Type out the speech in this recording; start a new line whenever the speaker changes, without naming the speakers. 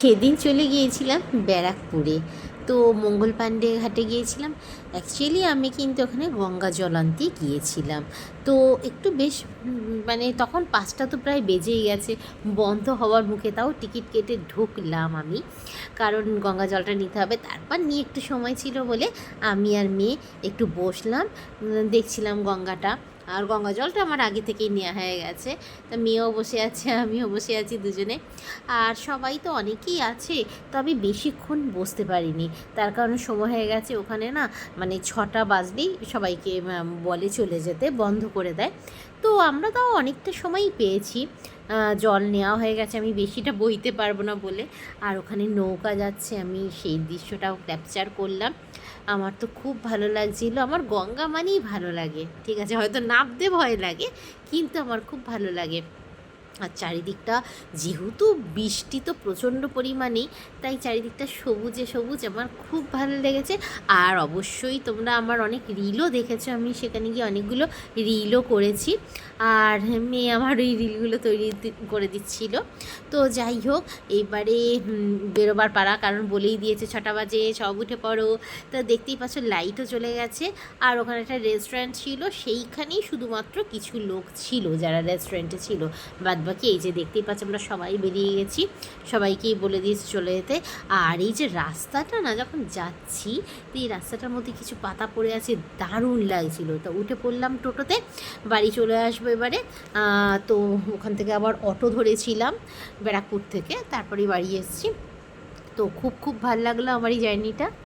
সেদিন চলে গিয়েছিলাম ব্যারাকপুরে। তো মঙ্গল পাণ্ডে ঘাটে গিয়েছিলাম। অ্যাকচুয়ালি আমি কিন্তু ওখানে গঙ্গা জল আনতে গিয়েছিলাম। তো একটু বেশ মানে তখন পাঁচটা তো প্রায় বেজেই গেছে। বন্ধ হওয়ার মুখে তাও টিকিট কেটে ঢুকলাম আমি। কারণ গঙ্গা জলটা নিতে হবে। তারপর নিয়ে একটু সময় ছিল বলে আমি আর মেয়ে একটু বসলাম। দেখছিলাম গঙ্গাটা। আর গঙ্গা জলটা আমার আগে থেকেই নেওয়া হয়ে গেছে। তা মেয়েও বসে আছে, আমিও বসে আছি দুজনে। আর সবাই তো অনেকেই আছে তো আমি বেশিক্ষণ বসতে পারিনি। তার কারণে সময় হয়ে গেছে ওখানে না মানে ছটা বাজলেই সবাইকে বলে চলে যেতে, বন্ধ করে দেয়। তো আমরা তাও অনেকটা সময়ই পেয়েছি। জল নেওয়া হয়ে গেছে, আমি বেশিটা বইতে পারব না বলে। আর ওখানে নৌকা যাচ্ছে, আমি সেই দৃশ্যটাও ক্যাপচার করলাম। আমার তো খুব ভালো লাগছিল, আমার গঙ্গা মানেই ভালো লাগে, ঠিক আছে? হয়তো নামতে ভয় লাগে, কিন্তু আমার খুব ভালো লাগে। আর চারিদিকটা যেহেতু বৃষ্টি তো প্রচণ্ড পরিমাণেই, তাই চারিদিকটা সবুজে সবুজ, আমার খুব ভালো লেগেছে। আর অবশ্যই তোমরা আমার অনেক রিলও দেখেছ, আমি সেখানে গিয়ে অনেকগুলো রিলও করেছি। আর মেয়ে আমার ওই রিলগুলো তৈরি করে দিচ্ছিল। তো যাই হোক, এবারে বেরোবার পাড়া কারণ বলেই দিয়েছে ছটা বাজে, সব উঠে পড়ো। তা দেখতেই পাচ্ছ লাইটও চলে গেছে। আর ওখানে একটা রেস্টুরেন্ট ছিল, সেইখানেই শুধুমাত্র কিছু লোক ছিল, যারা রেস্টুরেন্টে ছিল। বাদ বাকি এই যে দেখতেই পাচ্ছ আমরা সবাই বেরিয়ে গেছি। সবাইকেই বলে দিয়েছি চলে যেতে। আর এই যে রাস্তাটা না, যখন যাচ্ছি, তো এই রাস্তাটার মধ্যে কিছু পাতা পড়ে আছে, দারুণ লাগছিল। তো উঠে পড়লাম টোটোতে, বাড়ি চলে আসব এবারে। তো ওখান থেকে আবার অটো ধরেছিলাম, ব্যারাকপুর থেকে। তারপরে বাড়ি এসেছি। তো খুব খুব ভালো লাগল আমার এই জার্নিটা।